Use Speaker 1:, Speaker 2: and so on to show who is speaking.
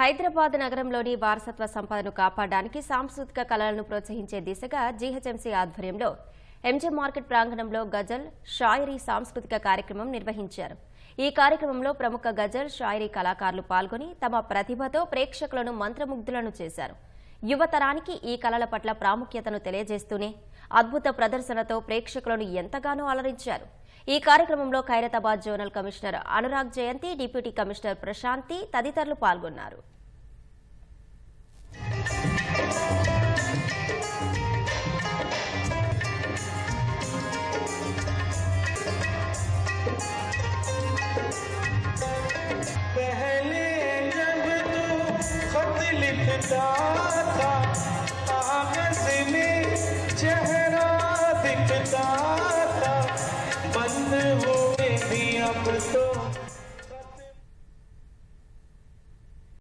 Speaker 1: హైదరాబాద్ నగరంలోని వారసత్వ సంపదను కాపాడడానికి సాంస్కృతిక కళలను ప్రోత్సహించే దిశగా జీహెచ్ఎంసీ ఆధ్వర్యంలో ఎంజే మార్కెట్ ప్రాంగణంలో గజల్ షాయరీ సాంస్కృతిక కార్యక్రమం నిర్వహించారు. ఈ కార్యక్రమంలో ప్రముఖ గజల్ షాయరీ కళాకారులు పాల్గొని తమ ప్రతిభతో ప్రేక్షకులను మంత్రముగ్ధులను చేశారు. యువతరానికి ఈ కళల పట్ల ప్రాముఖ్యతను తెలియజేస్తూనే అద్భుత ప్రదర్శనతో ప్రేక్షకులను ఎంతగానో అలరించారు ఈ కార్యక్రమంలో Khairatabad zonal commissioner Anurag Jayanti deputy commissioner Prashanti తదితరులు పాల్గొన్నారు
Speaker 2: पहले जब तू खत लिखता था चेहरा दिखता बंद हुए भी अब तो